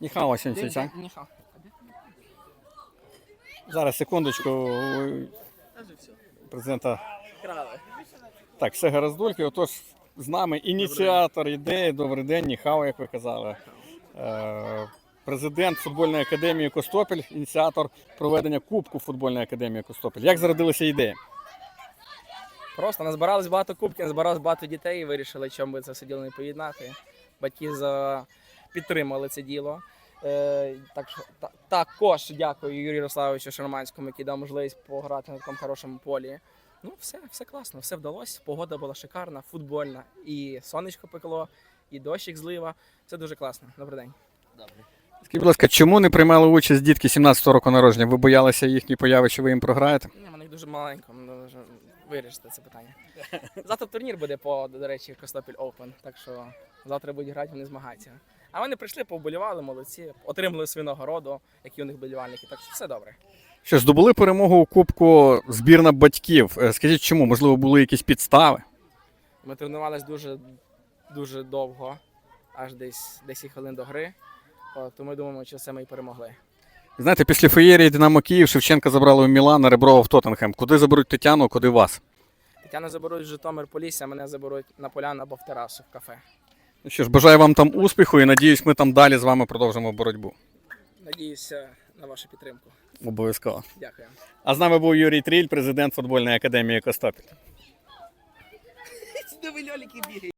Ніхао Сінчича. Зараз секундочку. Президента. Крали. Так, все гараздульки. Отож, з нами ініціатор ідеї. Добрий день, Ніхао, як ви казали. Е, Президент футбольної академії Костопіль, ініціатор проведення Кубку футбольної академії Костопіль. Як зародилася ідея? Просто назбиралось багато кубків, назбиралось багато дітей і вирішили, чому би це все діло не поєднати. Батьки за... підтримали це діло. Е, так, та- також дякую Юрію Ярославовичу Шарманському, який дав можливість пограти на такому хорошому полі. Ну, все, все класно, все вдалося. Погода була шикарна, футбольна. І сонечко пекло, і дощик злива. Це дуже класно. Добрий день. Скажіть, будь ласка, чому не приймали участь дітки 17-го року народження? Ви боялися їхньої появи, що ви їм програєте? Ні, вони дуже маленько, дуже вирішити це питання. Завтра турнір буде по, до речі, Костопіль Open, так що завтра будуть грати, вони змагаються. А вони прийшли, повболівали, молодці, отримали свою нагороду, які у них болівальники, так що все добре. Що ж, здобули перемогу у Кубку збірна батьків. Е, Скажіть, чому? Можливо, були якісь підстави? Ми тренувалися дуже, дуже довго, аж десь 10 хвилин до гри. О, Тому ми думаємо, що це ми і перемогли. Знаєте, після феєрії Динамо Київ Шевченка забрали в Мілан, а Реброва в Тоттенхем. Куди заберуть Тетяну, куди вас? Тетяну заберуть в Житомир Полісся, а мене заберуть на поляну або в терасу в кафе. Ну що ж, бажаю вам там успіху і надіюсь, ми там далі з вами продовжимо боротьбу. Надіюся на вашу підтримку. Обов'язково. Дякую. А з нами був Юрій Тріль, президент футбольної академії Костопіль. Диви льоліки бігають.